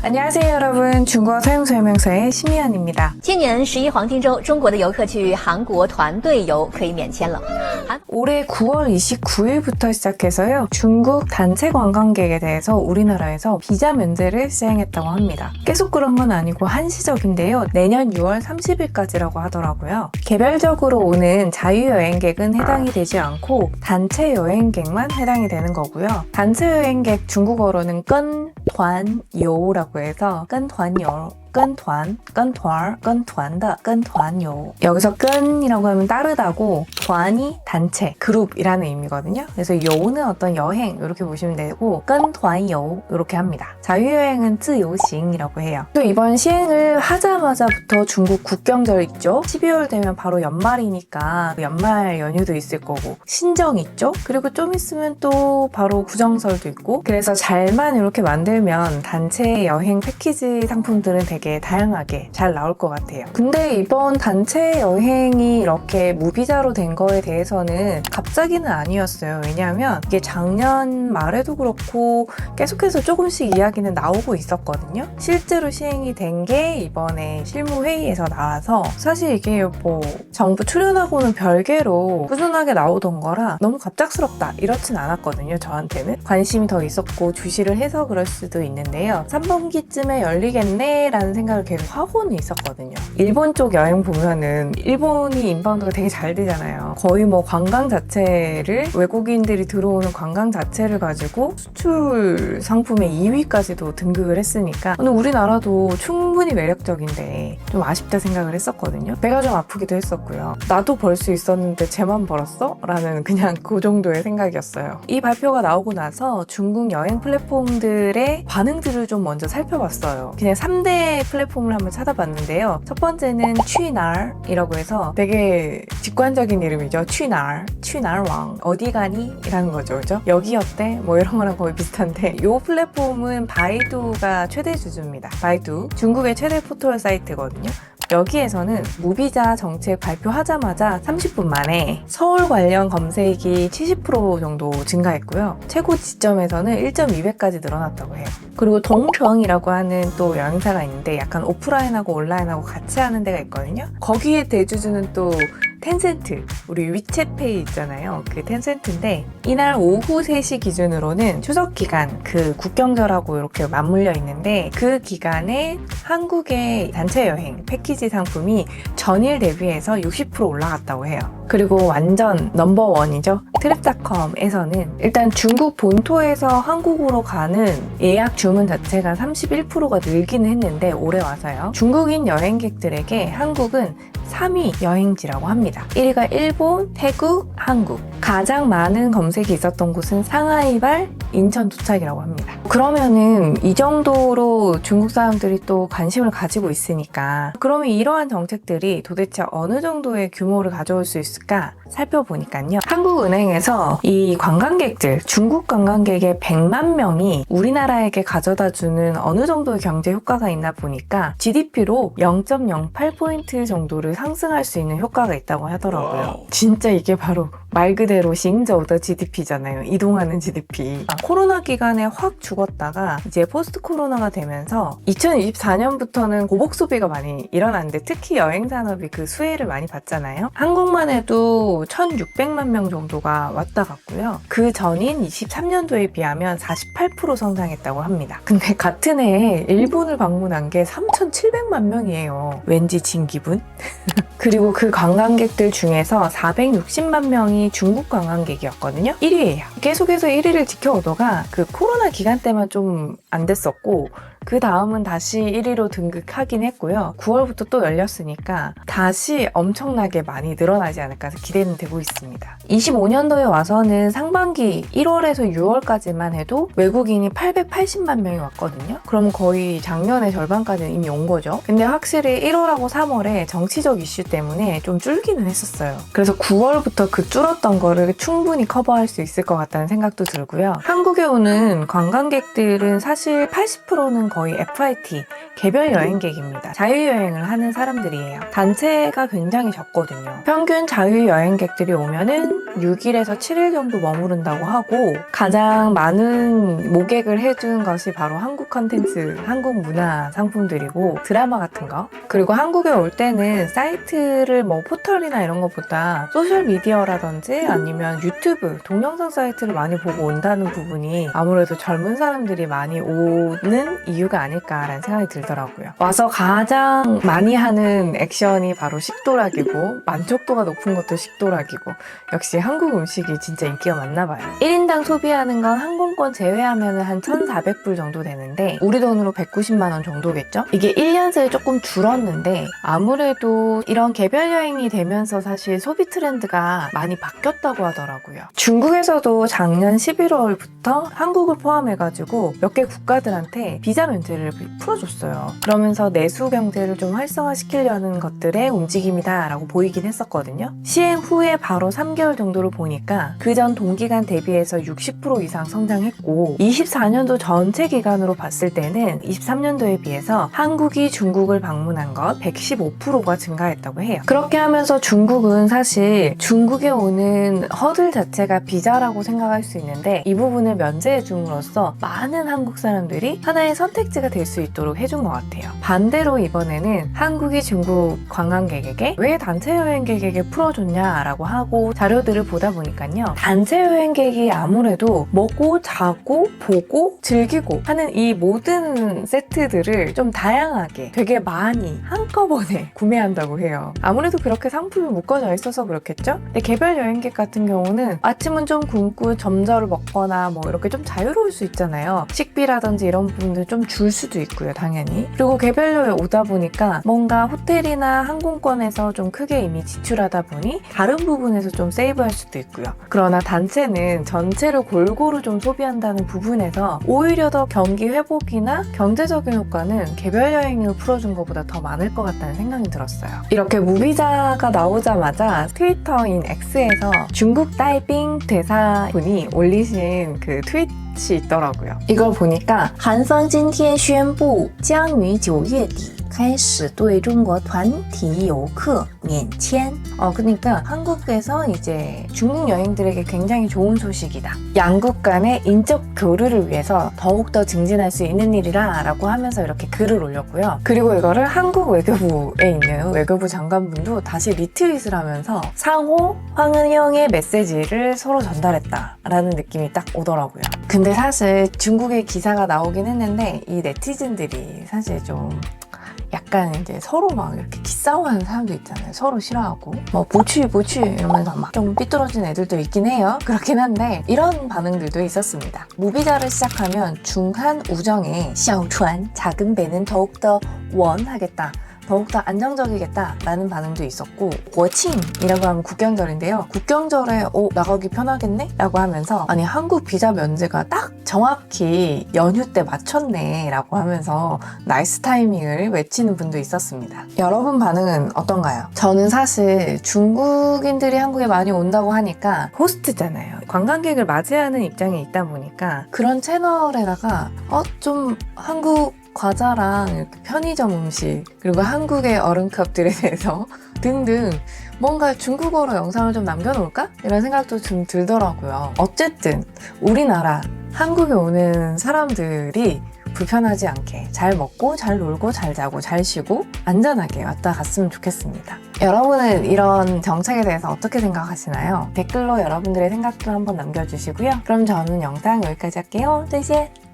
안녕하세요 여러분 중국어 사용 설명서의 심희연입니다. 今年十一黄金周，中国的游客去韩国团队游可以免签了。韩 올해 9월 29일부터 시작해서요 중국 단체 관광객에 대해서 우리나라에서 비자 면제를 시행했다고 합니다. 계속 그런 건 아니고 한시적인데요 내년 6월 30일까지라고 하더라고요. 개별적으로 오는 자유여행객은 해당이 되지 않고 단체 여행객만 해당이 되는 거고요. 단체 여행객 중국어로는 끈团游라고 해서 끈团游 끈团, 끈团, 끈团的 끈团游 여기서 끈이라고 하면 따르다고团이 단체, 그룹이라는 의미거든요. 그래서 요는 어떤 여행 이렇게 보시면 되고 끈团游이렇게 합니다. 자유여행은 自由行이라고 해요. 또 이번 시행을 하자마자부터 중국 국경절 있죠? 12월 되면 바로 연말이니까 연말 연휴도 있을 거고 신정 있죠? 그리고 좀 있으면 또 바로 구정설도 있고 그래서 잘만 이렇게 만들면 단체 여행 패키지 상품들은 되게 다양하게 잘 나올 것 같아요. 근데 이번 단체 여행이 이렇게 무비자로 된 거에 대해서는 갑자기는 아니었어요. 왜냐하면 이게 작년 말에도 그렇고 계속해서 조금씩 이야기는 나오고 있었거든요. 실제로 시행이 된 게 이번에 실무회의에서 나와서 사실 이게 뭐 정부 출연하고는 별개로 꾸준하게 나오던 거라 너무 갑작스럽다 이렇진 않았거든요. 저한테는 관심이 더 있었고 주시를 해서 그럴 수도 있는데요. 3분기쯤에 열리겠네 라는 생각을 계속 하고는 있었거든요. 일본 쪽 여행 보면은 일본이 인바운드가 되게 잘 되잖아요. 거의 뭐 관광 자체를 외국인들이 들어오는 관광 자체를 가지고 수출 상품의 2위까지도 등극을 했으니까 우리나라도 충분히 매력적인데 좀 아쉽다 생각을 했었거든요. 배가 좀 아프기도 했었고요. 나도 벌 수 있었는데 쟤만 벌었어? 라는 그냥 그 정도의 생각이었어요. 이 발표가 나오고 나서 중국 여행 플랫폼들의 반응들을 좀 먼저 살펴봤어요. 그냥 3대 플랫폼을 한번 찾아봤는데요. 첫 번째는 취날이라고 해서 되게 직관적인 이름이죠. 취날, 취날왕. 어디 가니? 이라는 거죠. 그죠? 여기 어때? 뭐 이런 거랑 거의 비슷한데 이 플랫폼은 바이두가 최대 주주입니다. 바이두. 중국의 최대 포털 사이트거든요. 여기에서는 무비자 정책 발표하자마자 30분 만에 서울 관련 검색이 70% 정도 증가했고요. 최고 지점에서는 1.2배까지 늘어났다고 해요. 그리고 동평이라고 하는 또 여행사가 있는데 약간 오프라인하고 온라인하고 같이 하는 데가 있거든요. 거기에 대주주는 또 텐센트, 우리 위챗페이 있잖아요. 그 텐센트인데 이날 오후 3시 기준으로는 추석 기간 그 국경절하고 이렇게 맞물려 있는데 그 기간에 한국의 단체 여행 패키지 상품이 전일 대비해서 60% 올라갔다고 해요. 그리고 완전 넘버원이죠. 트립닷컴에서는 일단 중국 본토에서 한국으로 가는 예약 주문 자체가 31%가 늘기는 했는데 올해 와서요. 중국인 여행객들에게 한국은 3위 여행지라고 합니다. 1위가 일본, 태국, 한국. 가장 많은 검색이 있었던 곳은 상하이발, 인천 도착이라고 합니다. 그러면은 이 정도로 중국 사람들이 또 관심을 가지고 있으니까 그러면 이러한 정책들이 도대체 어느 정도의 규모를 가져올 수 있을까 살펴보니까요. 한국은행에서 이 관광객들, 중국 관광객의 100만 명이 우리나라에게 가져다 주는 어느 정도의 경제 효과가 있나 보니까 GDP로 0.08포인트 정도를 상승할 수 있는 효과가 있다고 하더라고요. 진짜 이게 바로 말 그대로 싱저우더 GDP잖아요. 이동하는 GDP. 아, 코로나 기간에 확 죽었다가 이제 포스트 코로나가 되면서 2024년부터는 고복 소비가 많이 일어났는데 특히 여행 산업이 그 수혜를 많이 받잖아요. 한국만 해도 1,600만 명 정도가 왔다 갔고요. 그 전인 23년도에 비하면 48% 성장했다고 합니다. 근데 같은 해에 일본을 방문한 게 3,700만 명이에요. 왠지 진 기분? 그리고 그 관광객들 중에서 460만 명이 중국 관광객이었거든요. 1위예요. 계속해서 1위를 지켜오다가 그 코로나 기간 때만 좀 안 됐었고 그 다음은 다시 1위로 등극하긴 했고요. 9월부터 또 열렸으니까 다시 엄청나게 많이 늘어나지 않을까 기대는 되고 있습니다. 25년도에 와서는 상반기 1월에서 6월까지만 해도 외국인이 880만 명이 왔거든요. 그럼 거의 작년의 절반까지는 이미 온 거죠. 근데 확실히 1월하고 3월에 정치적 이슈 때문에 좀 줄기는 했었어요. 그래서 9월부터 그 줄었던 거를 충분히 커버할 수 있을 것 같다는 생각도 들고요. 한국에 오는 관광객들은 사실 80%는 거의 FIT 개별 여행객입니다. 자유여행을 하는 사람들이에요. 단체가 굉장히 적거든요. 평균 자유여행객들이 오면은 6일에서 7일 정도 머무른다고 하고 가장 많은 모객을 해준 것이 바로 한국 컨텐츠, 한국 문화 상품들이고 드라마 같은 거. 그리고 한국에 올 때는 사이트를 뭐 포털이나 이런 것보다 소셜 미디어라든지 아니면 유튜브, 동영상 사이트를 많이 보고 온다는 부분이 아무래도 젊은 사람들이 많이 오는 이유가 아닐까라는 생각이 들더라고요. 와서 가장 많이 하는 액션이 바로 식도락이고 만족도가 높은 것도 식도락이고 역시 한국 음식이 진짜 인기가 많나 봐요. 1인당 소비하는 건 항공권 제외하면 한 1,400불 정도 되는데 우리 돈으로 190만 원 정도겠죠? 이게 1년 새에 조금 줄었는데 아무래도 이런 개별 여행이 되면서 사실 소비 트렌드가 많이 바뀌었다고 하더라고요. 중국에서도 작년 11월부터 한국을 포함해가지고 몇 개 국가들한테 비자 면제를 풀어줬어요. 그러면서 내수 경제를 좀 활성화시키려는 것들의 움직임이다라고 보이긴 했었거든요. 시행 후에 바로 3개월 정도 를 보니까 그 전 동기간 대비해서 60% 이상 성장했고 24년도 전체 기간으로 봤을 때는 23년도에 비해서 한국이 중국을 방문한 것 115%가 증가했다고 해요. 그렇게 하면서 중국은 사실 중국에 오는 허들 자체가 비자라고 생각할 수 있는데 이 부분을 면제해 줌으로써 많은 한국 사람들이 하나의 선택지가 될 수 있도록 해준 것 같아요. 반대로 이번에는 한국이 중국 관광객에게 왜 단체 여행객에게 풀어줬냐라고 하고 자료들을 보다 보니까요. 단체 여행객이 아무래도 먹고 자고 보고 즐기고 하는 이 모든 세트들을 좀 다양하게 되게 많이 한꺼번에 구매한다고 해요. 아무래도 그렇게 상품이 묶어져 있어서 그렇겠죠? 근데 개별 여행객 같은 경우는 아침은 좀 굶고 점저를 먹거나 뭐 이렇게 좀 자유로울 수 있잖아요. 식비라든지 이런 부분들 좀 줄 수도 있고요, 당연히. 그리고 개별로에 오다 보니까 뭔가 호텔이나 항공권에서 좀 크게 이미 지출하다 보니 다른 부분에서 좀 세이브할 수도 있고요. 그러나 단체는 전체를 골고루 좀 소비한다는 부분에서 오히려 더 경기 회복이나 경제적인 효과는 개별 여행을 풀어준 것보다 더 많을 것 같다는 생각이 들었어요. 이렇게 무비자가 나오자마자 트위터인 X에서 중국 다이빙 대사분이 올리신 그 트윗 이 있더라고요. 이걸 보니까 韩方今天宣布，将于九月底 开始对中国团体游客免签。 어, 그러니까 한국에서 이제 중국 여행들에게 굉장히 좋은 소식이다. 양국 간의 인적 교류를 위해서 더욱더 증진할 수 있는 일이라 라고 하면서 이렇게 글을 올렸고요. 그리고 이거를 한국 외교부에 있는 외교부 장관분도 다시 리트윗을 하면서 상호 황은영의 메시지를 서로 전달했다라는 느낌이 딱 오더라고요. 근데 사실 중국의 기사가 나오긴 했는데 이 네티즌들이 사실 좀 약간 이제 서로 막 이렇게 기싸움하는 사람도 있잖아요. 서로 싫어하고 뭐 보취 보취 이러면서 막 좀 삐뚤어진 애들도 있긴 해요. 그렇긴 한데 이런 반응들도 있었습니다. 무비자를 시작하면 중한 우정에 小船 작은 배는 더욱더 원하겠다. 더욱더 안정적이겠다라는 반응도 있었고 워칭이라고 하면 국경절인데요. 국경절에 오 나가기 편하겠네? 라고 하면서 아니 한국 비자 면제가 딱 정확히 연휴 때 맞췄네 라고 하면서 나이스 타이밍을 외치는 분도 있었습니다. 여러분 반응은 어떤가요? 저는 사실 중국인들이 한국에 많이 온다고 하니까 호스트잖아요. 관광객을 맞이하는 입장에 있다 보니까 그런 채널에다가 어 좀 한국 과자랑 이렇게 편의점 음식 그리고 한국의 얼음컵들에 대해서 등등 뭔가 중국어로 영상을 좀 남겨놓을까? 이런 생각도 좀 들더라고요. 어쨌든 우리나라 한국에 오는 사람들이 불편하지 않게 잘 먹고 잘 놀고 잘 자고 잘 쉬고 안전하게 왔다 갔으면 좋겠습니다. 여러분은 이런 정책에 대해서 어떻게 생각하시나요? 댓글로 여러분들의 생각도 한번 남겨주시고요. 그럼 저는 영상 여기까지 할게요. 再见。